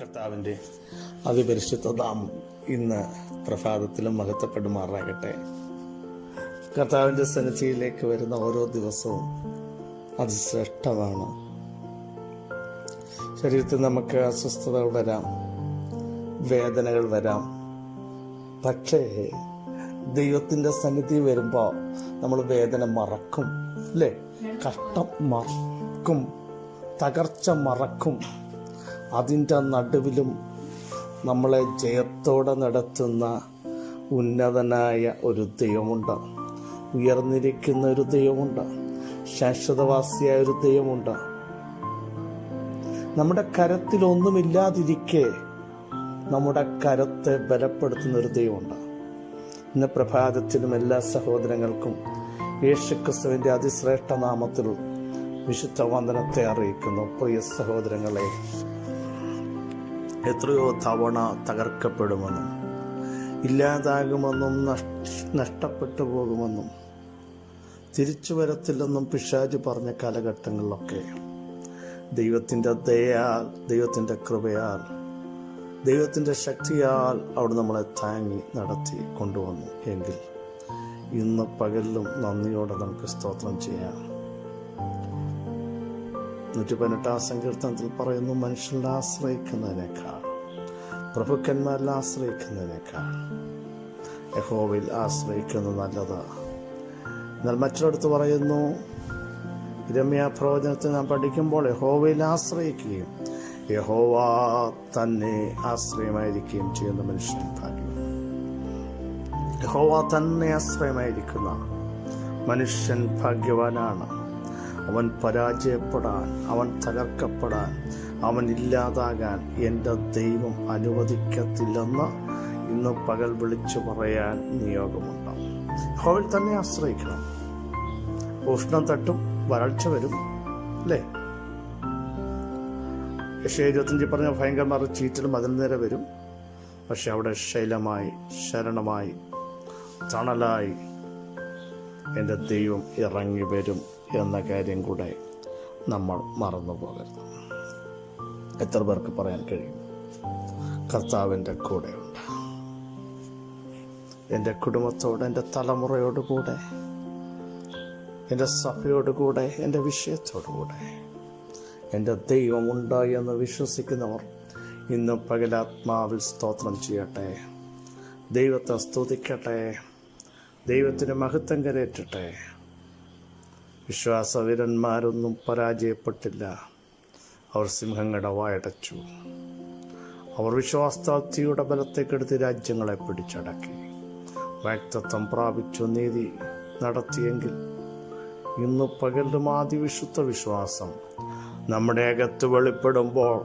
കർത്താവിന്റെ അതിപരിശുദ്ധ നാമം ഇന്ന് പ്രഭാതത്തിലും മഹത്വപ്പെടുമാറാകട്ടെ. കർത്താവിന്റെ സന്നിധിയിലേക്ക് വരുന്ന ഓരോ ദിവസവും അത് ശ്രേഷ്ഠമാണ്. ശരീരത്തിൽ നമുക്ക് അസ്വസ്ഥതകൾ വരാം വേദനകൾ വരാം. പക്ഷേ ദൈവത്തിന്റെ സന്നിധി വരുമ്പോൾ നമ്മൾ വേദന മറക്കും അല്ലേ? കഷ്ടം മറക്കും തകർച്ച മറക്കും. അതിന്റെ നടുവിലും നമ്മളെ ജയത്തോടെ നടത്തുന്ന ഉന്നതനായ ഒരു ദൈവമുണ്ട്. ഉയർന്നിരിക്കുന്ന ഒരു ദൈവമുണ്ട്. ശാശ്വതവാസിയായ ഒരു ദൈവമുണ്ട്. നമ്മുടെ കരത്തിലൊന്നുമില്ലാതിരിക്കെ നമ്മുടെ കരത്തെ ബലപ്പെടുത്തുന്ന ഒരു ദൈവമുണ്ട്. ഇന്ന് പ്രഭാതത്തിലും എല്ലാ സഹോദരങ്ങൾക്കും യേശുക്രിസ്തുവിന്റെ അതിശ്രേഷ്ഠ നാമത്തിൽ വിശുദ്ധ വന്ദനത്തെ അറിയിക്കുന്നു. പ്രിയ സഹോദരങ്ങളെ എത്രയോ തവണ തകർക്കപ്പെടുമെന്നും ഇല്ലാതാകുമെന്നും നഷ്- നഷ്ടപ്പെട്ടു പോകുമെന്നും തിരിച്ചു വരത്തില്ലെന്നും പിശാജ് പറഞ്ഞ കാലഘട്ടങ്ങളിലൊക്കെ. ദൈവത്തിന്റെ ദയാൽ ദൈവത്തിന്റെ കൃപയാൽ ദൈവത്തിന്റെ ശക്തിയാൽ അവിടെ നമ്മളെ താങ്ങി നടത്തി കൊണ്ടുവന്നു. എങ്കിൽ ഇന്ന് പകലിലും നന്ദിയോടെ നമുക്ക് സ്തോത്രം ചെയ്യാം. നൂറ്റി പതിനെട്ടാം സങ്കീർത്തനത്തിൽ പറയുന്നു മനുഷ്യരുടെ ആശ്രയിക്കുന്നതിനേക്കാൾ പ്രഭുക്കന്മാരിൽ ആശ്രയിക്കുന്നതിനേക്കാൾ യഹോവിൽ ആശ്രയിക്കുന്നത് നല്ലത്. എന്നാൽ മറ്റൊരിടത്ത് പറയുന്നു രമ്യ പ്രവചനത്തിൽ നാം പഠിക്കുമ്പോൾ യഹോവയിൽ ആശ്രയിക്കുകയും യഹോവ തന്നെ ആശ്രയമായിരിക്കുകയും ചെയ്യുന്ന മനുഷ്യൻ ഭാഗ്യം. യഹോവ തന്നെ ആശ്രയമായിരിക്കുന്ന മനുഷ്യൻ ഭാഗ്യവാനാണ്. അവൻ പരാജയപ്പെടാൻ അവൻ തകർക്കപ്പെടാൻ അവൻ ഇല്ലാതാകാൻ എന്റെ ദൈവം അനുവദിക്കത്തില്ലെന്ന് ഇന്ന് പകൽ വിളിച്ചു പറയാൻ നിയോഗമുണ്ട്. അവൻ തന്നെ ആശ്രയിക്കണം. ഉഷ്ണം തട്ടും വരൾച്ച വരും അല്ലേ? പക്ഷേ ഇരുപത്തഞ്ച് പറഞ്ഞ ഭയങ്കരമായ ചീറ്റലും അതിൽ നേരെ വരും. പക്ഷെ അവിടെ ശൈലമായി ശരണമായി തണലായി എന്റെ ദൈവം ഇറങ്ങി വരും. എന്ന കാര്യം കൂടെ നമ്മൾ മറന്നു പോകരുത്. എത്ര പേർക്ക് പറയാൻ കഴിയും? കർത്താവിന്റെ കൂടെയുണ്ട് എന്റെ കുടുംബത്തോട് എന്റെ തലമുറയോട് കൂടെ എന്റെ സഭയോട് കൂടെ എന്റെ വിഷയത്തോടു കൂടെ. എന്റെ ദൈവമുണ്ട് എന്ന് വിശ്വസിക്കുന്നവർ ഇന്ന് പകലാത്മാവിൽ സ്തോത്രം ചെയ്യട്ടെ. ദൈവത്തെ സ്തുതിക്കട്ടെ. ദൈവത്തിന് മഹത്വം കരയറ്റട്ടെ വിശ്വാസവീരന്മാരൊന്നും പരാജയപ്പെട്ടില്ല. അവർ സിംഹങ്ങളുടെ വായടച്ചു അവർ വിശ്വാസത്താഴ്ത്തിയുടെ ബലത്തേക്കെടുത്ത് രാജ്യങ്ങളെ പിടിച്ചടക്കി. വ്യക്തത്വം പ്രാപിച്ചു നീതി നടത്തിയെങ്കിൽ ഇന്ന് പകലും ആദിവിശുദ്ധ വിശ്വാസം നമ്മുടെ അകത്ത് വെളിപ്പെടുമ്പോൾ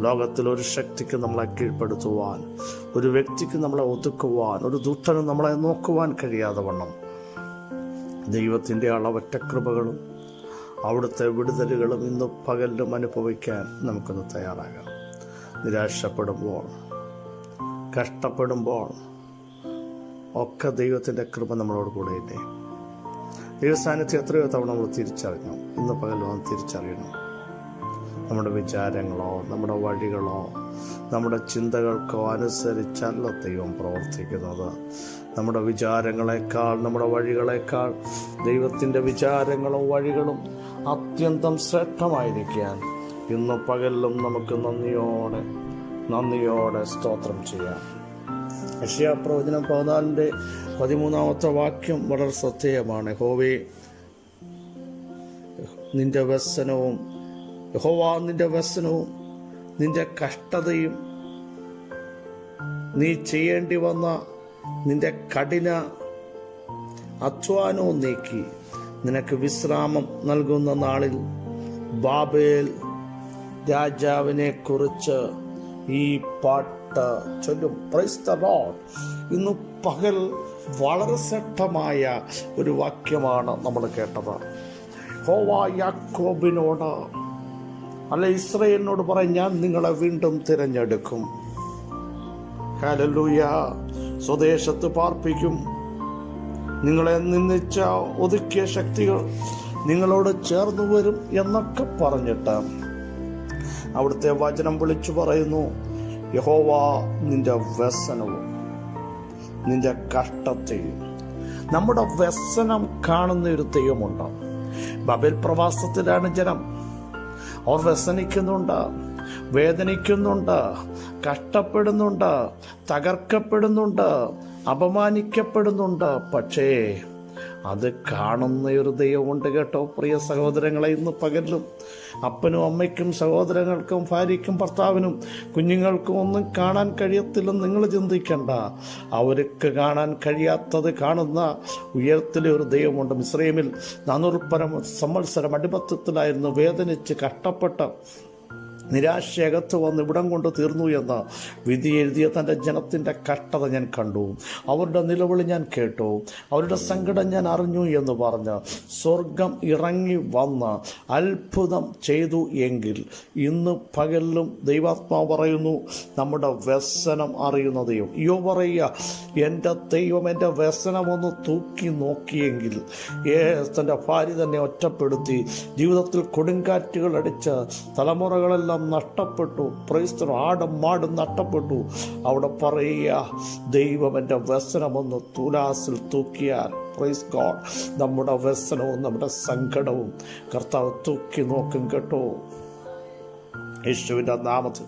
ലോകത്തിൽ ഒരു ശക്തിക്ക് നമ്മളെ കീഴ്പ്പെടുത്തുവാൻ ഒരു വ്യക്തിക്ക് നമ്മളെ ഒതുക്കുവാൻ ഒരു ദുഷ്ടന് നമ്മളെ നോക്കുവാൻ കഴിയാതെ വണ്ണം. ദൈവത്തിന്റെ അളവറ്റ കൃപകളും അവിടുത്തെ വിടുതലുകളും ഇന്ന് പകലിലും അനുഭവിക്കാൻ നമുക്കൊന്ന് തയ്യാറാകാം. നിരാശപ്പെടുമ്പോൾ കഷ്ടപ്പെടുമ്പോൾ ഒക്കെ ദൈവത്തിന്റെ കൃപ നമ്മളോട് കൂടെയില്ലേ? ദൈവസ്ഥാനത്ത് എത്രയോ തവണ നമ്മൾ തിരിച്ചറിഞ്ഞു. ഇന്ന് പകലും തിരിച്ചറിയണം. നമ്മുടെ വിചാരങ്ങളോ നമ്മുടെ വഴികളോ നമ്മുടെ ചിന്തകൾക്കോ അനുസരിച്ചല്ല ദൈവം പ്രവർത്തിക്കുന്നത്. നമ്മുടെ വിചാരങ്ങളെക്കാൾ നമ്മുടെ വഴികളെക്കാൾ ദൈവത്തിന്റെ വിചാരങ്ങളും വഴികളും അത്യന്തം ശ്രേഷ്ഠമായിരിക്കാൻ ഇന്ന് പകലിലും നമുക്ക് നന്ദിയോടെ നന്ദിയോടെ സ്തോത്രം ചെയ്യാം. യഷ്യാ പ്രവചനം പതിനാലിന്റെ പതിമൂന്നാമത്തെ വാക്യം വളരെ ശ്രദ്ധേയമാണ്. ഹോവേ നിന്റെ വ്യസനവും യഹോവ നിന്റെ വ്യസനവും നിന്റെ കഷ്ടതയും നീ ചെയ്യേണ്ടി വന്ന നിന്റെ കഠിന അധ്വാനവും നീക്കി നിനക്ക് വിശ്രാമം നൽകുന്ന നാളിൽ ബാബേൽ രാജാവിനെ കുറിച്ച് ഈ പാട്ട് ചൊല്ലും. ഇന്ന് പകൽ വളരെ ശക്തമായ ഒരു വാക്യമാണ് നമ്മൾ കേട്ടത്. ഹോവ യാക്കോബിനോട് അല്ല ഇസ്രയേലിനോട് ഞാൻ നിങ്ങളെ വീണ്ടും തിരഞ്ഞെടുക്കും. ഹല്ലേലൂയ സ്വദേശത്ത് പാർപ്പിക്കും. നിങ്ങളെ നിന്നിച്ച ഒതുക്കിയ ശക്തികൾ നിങ്ങളോട് ചേർന്നു വരും എന്നൊക്കെ പറഞ്ഞിട്ട് അവിടുത്തെ വചനം വിളിച്ചു പറയുന്നു യഹോവ നിന്റെ വ്യസനവും നിന്റെ കഷ്ടത്തെയും നമ്മുടെ വ്യസനം കാണുന്ന ഒരു ദൈവമുണ്ട്. ബബൽ പ്രവാസത്തിലാണ് ജനം. അവർ വ്യസനിക്കുന്നുണ്ട് വേദനിക്കുന്നുണ്ട് കഷ്ടപ്പെടുന്നുണ്ട് തകർക്കപ്പെടുന്നുണ്ട് അപമാനിക്കപ്പെടുന്നുണ്ട്. പക്ഷേ അത് കാണുന്ന ഒരു ദൈവമുണ്ട് കേട്ടോ. പ്രിയ സഹോദരങ്ങളെ ഇന്ന് പകലും അപ്പനും അമ്മയ്ക്കും സഹോദരങ്ങൾക്കും ഭാര്യയ്ക്കും ഭർത്താവിനും കുഞ്ഞുങ്ങൾക്കും ഒന്നും കാണാൻ കഴിയത്തില്ലെന്ന് നിങ്ങൾ ചിന്തിക്കണ്ട. അവർക്ക് കാണാൻ കഴിയാത്തത് കാണുന്ന ഉയരത്തിലെ ഒരു ദൈവമുണ്ട്. മിശ്രമിൽ നാനൂറ് പരം സംവത്സരം അടിമത്തത്തിലായിരുന്നു വേദനിച്ച് കഷ്ടപ്പെട്ട നിരാശയകത്ത് വന്ന് ഇവിടം കൊണ്ട് തീർന്നു എന്ന് വിധി എഴുതിയ തന്റെ ജനത്തിന്റെ കട്ടത ഞാൻ കണ്ടു. അവരുടെ നിലവിളി ഞാൻ കേട്ടു. അവരുടെ സങ്കടം ഞാൻ അറിഞ്ഞു എന്ന് പറഞ്ഞ് സ്വർഗം ഇറങ്ങി വന്ന് അത്ഭുതം ചെയ്തു എങ്കിൽ ഇന്ന് പകലിലും ദൈവാത്മാവ് പറയുന്നു നമ്മുടെ വ്യസനം അറിയുന്ന ദൈവം. യോ പറയുക എന്റെ ദൈവം എന്റെ വ്യസനമൊന്ന് തൂക്കി നോക്കിയെങ്കിൽ ഏ തന്റെ ഭാര്യ തന്നെ ഒറ്റപ്പെടുത്തി ജീവിതത്തിൽ കൊടുങ്കാറ്റുകൾ അടിച്ച് തലമുറകളെല്ലാം നഷ്ടപ്പെട്ടു. പ്രൈസ്തരം ആടും മാടും നഷ്ടപ്പെട്ടു. അവിടെ പറയുക ദൈവം എന്റെ വ്യസനമൊന്ന് തുലാസിൽ തൂക്കിയാൽ പ്രൈസ് ഗോഡ് നമ്മുടെ വ്യസനവും നമ്മുടെ സങ്കടവും കർത്താവ് തൂക്കി നോക്കും കേട്ടോ. യേശുവിന്റെ നാമത്തിൽ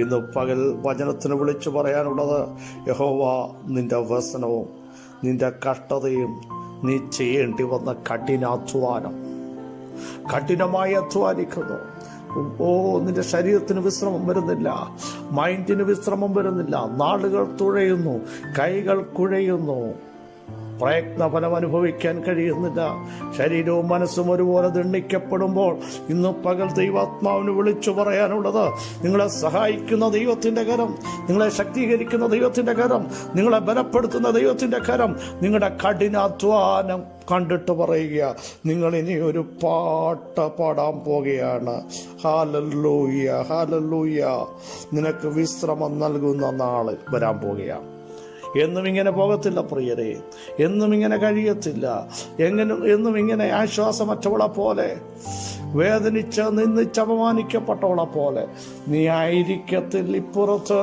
ഇന്ന് പകൽ വചനത്തിന് വിളിച്ചു പറയാനുള്ളത് യഹോവ നിന്റെ വ്യസനവും നിന്റെ കഷ്ടതയും നീ ചെയ്യേണ്ടി വന്ന കഠിനാധ്വാനം. കഠിനമായി അധ്വാനിക്കുന്നു. ഓ നിന്റെ ശരീരത്തിന് വിശ്രമം വരുന്നില്ല. മൈൻഡിന് വിശ്രമം വരുന്നില്ല. നാളുകൾ തുഴയുന്നു. കൈകൾ കുഴയുന്നു. പ്രയത്നഫലം അനുഭവിക്കാൻ കഴിയുന്നില്ല. ശരീരവും മനസ്സും ഒരുപോലെ ദണ്ഡിക്കപ്പെടുമ്പോൾ ഇന്ന് പകൽ ദൈവാത്മാവിന് വിളിച്ചു പറയാനുള്ളത് നിങ്ങളെ സഹായിക്കുന്ന ദൈവത്തിന്റെ കരം നിങ്ങളെ ശക്തീകരിക്കുന്ന ദൈവത്തിന്റെ കരം നിങ്ങളെ ബലപ്പെടുത്തുന്ന ദൈവത്തിന്റെ കരം നിങ്ങളുടെ കഠിനാധ്വാനം കണ്ടിട്ട് പറയുക നിങ്ങൾ ഇനി ഒരു പാട്ട് പാടാൻ പോകുകയാണ് ഹാലല്ലൂയ ഹാലല്ലൂയ. നിനക്ക് വിശ്രമം നൽകുന്ന നാൾ വരാൻ പോകുകയാണ് എന്നും ഇങ്ങനെ പോകത്തില്ല പ്രിയരെ. എന്നും ഇങ്ങനെ കഴിയത്തില്ല. എങ്ങനും എന്നും ഇങ്ങനെ ആശ്വാസമറ്റവളെ പോലെ വേദനിച്ച് നിന്നിച്ച് അപമാനിക്കപ്പെട്ടവളെ പോലെ നീ ആയിരിക്കത്തിൽ ഇപ്പുറത്ത്.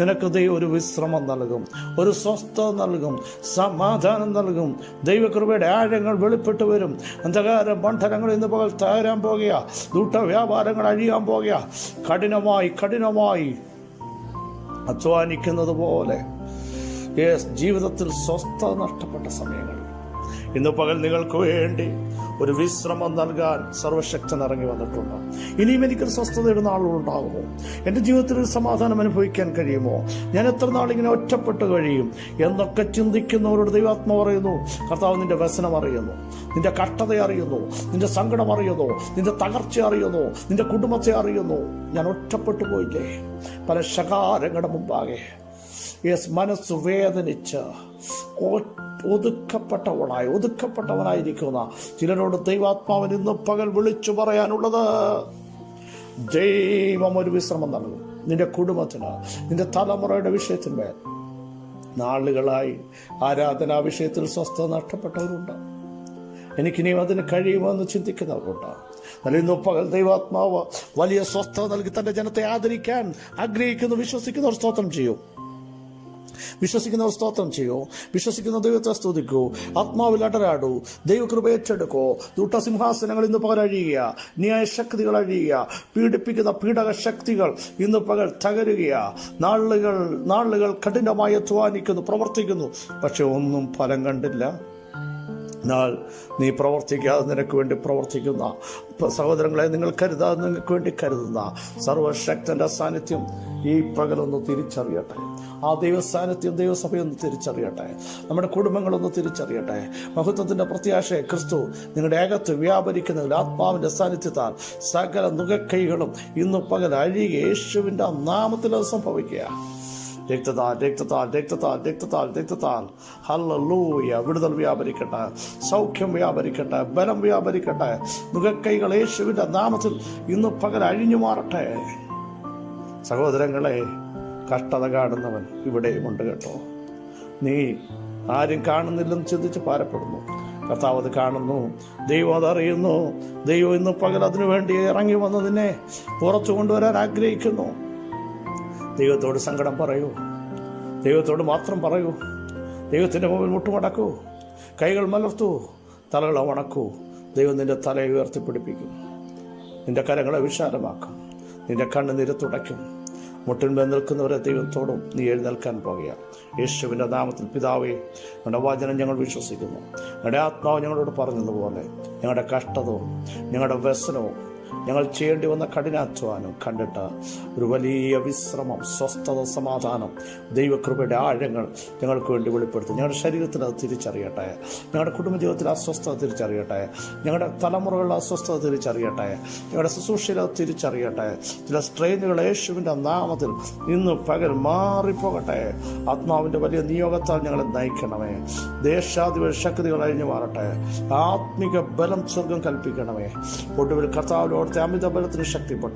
നിനക്ക് ദൈവം ഒരു വിശ്രമം നൽകും ഒരു സ്വസ്ഥത നൽകും സമാധാനം നൽകും. ദൈവകൃപയുടെ ആഴങ്ങൾ വെളിപ്പെട്ട് വരും. അന്ധകാര ബന്ധനങ്ങൾ ഇന്ന് പകൽ തകരാൻ പോകുക ദൂട്ട വ്യാപാരങ്ങൾ അഴിയാൻ പോകുക. കഠിനമായി കഠിനമായി അധ്വാനിക്കുന്നത് പോലെ യേസ് ജീവിതത്തിൽ സ്വസ്ഥത നഷ്ടപ്പെട്ട സമയങ്ങൾ ഇന്ന് പകൽ നിങ്ങൾക്ക് വേണ്ടി ഒരു വിശ്രമം നൽകാൻ സർവശക്തൻ ഇറങ്ങി വന്നിട്ടുണ്ട്. ഇനിയും എനിക്കൊരു സ്വസ്ഥതയുടെ നാളുകളുണ്ടാകുമോ എന്റെ ജീവിതത്തിൽ ഒരു സമാധാനം അനുഭവിക്കാൻ കഴിയുമോ? ഞാൻ എത്ര നാളിങ്ങനെ ഒറ്റപ്പെട്ട് കഴിയും? എന്നൊക്കെ ചിന്തിക്കുന്നവരോട് ദൈവാത്മ പറയുന്നു. കർത്താവ് നിന്റെ വ്യസനം അറിയുന്നു. നിന്റെ കഷ്ടത അറിയുന്നു. നിന്റെ സങ്കടം അറിയുന്നു. നിന്റെ തകർച്ച അറിയുന്നു. നിന്റെ കുടുംബത്തെ അറിയുന്നു. ഞാൻ ഒറ്റപ്പെട്ടു പോയില്ലേ? പല ശകാരങ്ങളുടെ മുമ്പാകെ. യെസ് മനസ്സ് വേദനിച്ച് ഒതുക്കപ്പെട്ടവളായി ഒതുക്കപ്പെട്ടവനായിരിക്കുന്ന ചിലരോട് ദൈവാത്മാവൻ ഇന്ന് പകൽ വിളിച്ചു പറയാനുള്ളത്. ദൈവം ഒരു വിശ്രമം നൽകും. നിന്റെ കുടുംബത്തിന് നിന്റെ തലമുറയുടെ വിഷയത്തിന്മേൽ നാളുകളായി ആരാധനാ വിഷയത്തിൽ സ്വസ്ഥത നഷ്ടപ്പെട്ടവരുണ്ട്. എനിക്കിനിയും അതിന് കഴിയുമെന്ന് ചിന്തിക്കുന്നവരുണ്ട്. എന്നാൽ ഇന്ന് പകൽ ദൈവാത്മാവ് വലിയ സ്വസ്ഥത നൽകി തന്റെ ജനത്തെ ആദരിക്കാൻ ആഗ്രഹിക്കുന്നു വിശ്വസിക്കുന്നവർ സ്തോത്രം ചെയ്യൂ. വിശ്വസിക്കുന്നവർ സ്തോത്രം ചെയ്യൂ. വിശ്വസിക്കുന്ന ദൈവത്തെ സ്തുതിക്കൂ. ആത്മാവിൽ അടരാടൂ. ദൈവകൃപ ഏറ്റെടുക്കൂ. ദൂട്ടസിംഹാസനങ്ങൾ ഇന്ന് പകൽ അഴിയുക ന്യായ ശക്തികൾ അഴിയുക. പീഡിപ്പിക്കുന്ന പീഡക ശക്തികൾ ഇന്ന് പകൽ തകരുക നാളുകൾ നാളുകൾ കഠിനമായി അധ്വാനിക്കുന്നു പ്രവർത്തിക്കുന്നു. പക്ഷെ ഒന്നും ഫലം കണ്ടില്ല. എന്നാൽ നീ പ്രവർത്തിക്കാതെ നിനക്ക് വേണ്ടി പ്രവർത്തിക്കുന്ന സഹോദരങ്ങളെ നിങ്ങൾ കരുതാതെ നിങ്ങൾക്ക് വേണ്ടി കരുതുന്ന സർവശക്തന്റെ സാന്നിധ്യം ഈ പകലൊന്ന് തിരിച്ചറിയട്ടെ. ആ ദൈവസ്ഥാനത്തെയും ദൈവസഭയൊന്ന് തിരിച്ചറിയട്ടെ. നമ്മുടെ കുടുംബങ്ങളൊന്ന് തിരിച്ചറിയട്ടെ. മഹത്വത്തിന്റെ പ്രത്യാശയെ ക്രിസ്തു നിങ്ങളുടെ ഏകത്ത് വ്യാപരിക്കുന്നതിൽ ആത്മാവിന്റെ സാന്നിധ്യത്താൽ സകല നുകക്കൈകളും ഇന്ന് പകൽ അഴിയുക യേശുവിന്റെ നാമത്തിൽ അത് സംഭവിക്കുക രക്തത്താൽ രക്തത്താൽ രക്തത്താൽ രക്തത്താൽ രക്തത്താൽ ഹല്ലൂയ വിടുതൽ വ്യാപരിക്കട്ടെ. സൗഖ്യം വ്യാപരിക്കട്ടെ. ബലം വ്യാപരിക്കട്ടെ. മുഖക്കൈകൾ യേശുവിന്റെ നാമത്തിൽ ഇന്ന് പകൽ അഴിഞ്ഞു മാറട്ടെ. സഹോദരങ്ങളെ കഷ്ടത കാണുന്നവൻ ഇവിടെയുമുണ്ട് കേട്ടോ. നീ ആരും കാണുന്നില്ലെന്ന് ചിന്തിച്ച് ഭാരപ്പെടുന്നു. കർത്താവ് അത് കാണുന്നു. ദൈവം അതറിയുന്നു ദൈവം ഇന്ന് പകൽ അതിനു വേണ്ടി ഇറങ്ങി വന്നതിനെ പുറത്തു കൊണ്ടുവരാൻ ആഗ്രഹിക്കുന്നു. ദൈവത്തോട് സങ്കടം പറയൂ. ദൈവത്തോട് മാത്രം പറയൂ. ദൈവത്തിന്റെ മുമ്പിൽ മുട്ടുമടക്കൂ. കൈകൾ മലർത്തൂ. തലകളെ വണക്കൂ ദൈവം നിന്റെ തലയെ ഉയർത്തിപ്പിടിപ്പിക്കും. നിന്റെ കരങ്ങളെ വിശാലമാക്കും. നിന്റെ കണ്ണ് നിരത്തുടയ്ക്കും മുട്ടിന്മേൽ നിൽക്കുന്നവരെ ദൈവത്തോടും നീ എഴുന്നേൽക്കാൻ പോകുകയാണ്. യേശുവിന്റെ നാമത്തിൽ പിതാവേ ഞങ്ങളുടെ വചനം ഞങ്ങൾ വിശ്വസിക്കുന്നു. ഞങ്ങളുടെ ആത്മാവ് ഞങ്ങളോട് പറഞ്ഞതുപോലെ ഞങ്ങളുടെ കഷ്ടതവും ഞങ്ങളുടെ വ്യസനവും ഞങ്ങൾ ചെയ്യേണ്ടി വന്ന കഠിനാധ്വാനം കണ്ടിട്ട് ഒരു വലിയ വിശ്രമം സ്വസ്ഥത സമാധാനം ദൈവകൃപയുടെ ആഴങ്ങൾ ഞങ്ങൾക്ക് വേണ്ടി വെളിപ്പെടുത്തും. ഞങ്ങളുടെ ശരീരത്തിൽ അത് തിരിച്ചറിയട്ടെ. ഞങ്ങളുടെ കുടുംബജീവിതത്തിൽ അസ്വസ്ഥത തിരിച്ചറിയട്ടെ. ഞങ്ങളുടെ തലമുറകളിൽ അസ്വസ്ഥത തിരിച്ചറിയട്ടെ. ഞങ്ങളുടെ ശുശ്രൂഷയിൽ അത് തിരിച്ചറിയട്ടെ. ചില സ്ട്രെയിനുകൾ യേശുവിന്റെ നാമത്തിൽ ഇന്ന് പകൽ മാറിപ്പോകട്ടെ. ആത്മാവിന്റെ വലിയ നിയോഗത്താൽ ഞങ്ങളെ നയിക്കണമേ. ദേശാധിപ ശക്തികൾ അഴിഞ്ഞു മാറട്ടെ. ആത്മിക ബലം സ്വർഗം കൽപ്പിക്കണമേ. ഒടുവിൽ കർത്താവിനോടത്തെ അമിത ബലത്തിന് ശക്തിപ്പെട്ട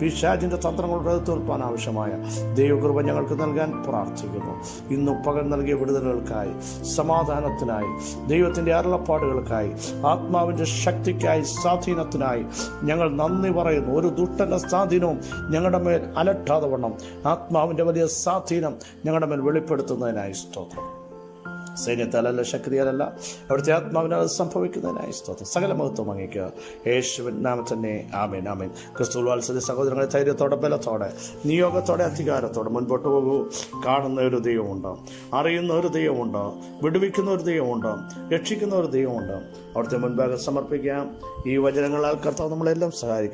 പിശാജിന്റെ തന്ത്രങ്ങളുടെ തോൽപ്പാൻ ആവശ്യമായ ദൈവകൃപ ഞങ്ങൾക്ക് നൽകാൻ പ്രാർത്ഥിക്കുന്നു. ഇന്ന് പകൽ നൽകിയ വിടുതലുകൾക്കായി സമാധാനത്തിനായി ദൈവത്തിന്റെ അരുളപ്പാടുകൾക്കായി ആത്മാവിന്റെ ശക്തിക്കായി സ്വാധീനത്തിനായി ഞങ്ങൾ നന്ദി പറയുന്നു. ഒരു ദുഷ്ടന്റെ സ്വാധീനവും ഞങ്ങളുടെ മേൽ അലട്ടാതെ വണ്ണം. ആത്മാവിന്റെ വലിയ സ്വാധീനം ഞങ്ങളുടെ മേൽ വെളിപ്പെടുത്തുന്നതിനായി സ്തോത്രം. സൈന്യത്താലല്ല ശക്തിയാലല്ല. അവിടുത്തെ ആത്മാവിനാൽ അത് സംഭവിക്കുന്നതിനായി സ്തോത്രം. സകല മഹത്വം അങ്ങേക്ക് യേശുവിൻ നാമത്തന്നെ തന്നെ ആമേൻ ആമേൻ. ക്രിസ്തു വാത്സല്യ സഹോദരങ്ങളെ ധൈര്യത്തോടെ ബലത്തോടെ നിയോഗത്തോടെ അധികാരത്തോടെ മുൻപോട്ട് പോകൂ. കാണുന്ന ഒരു ദൈവമുണ്ട് അറിയുന്ന ഒരു ദൈവമുണ്ട് വിടുവിക്കുന്ന ഒരു ദൈവമുണ്ട് രക്ഷിക്കുന്ന ഒരു ദൈവമുണ്ട്. അവിടുത്തെ മുൻപാകെ സമർപ്പിക്കാം. ഈ വചനങ്ങളാൽ കർത്താവ് നമ്മളെല്ലാം സഹായിക്കും.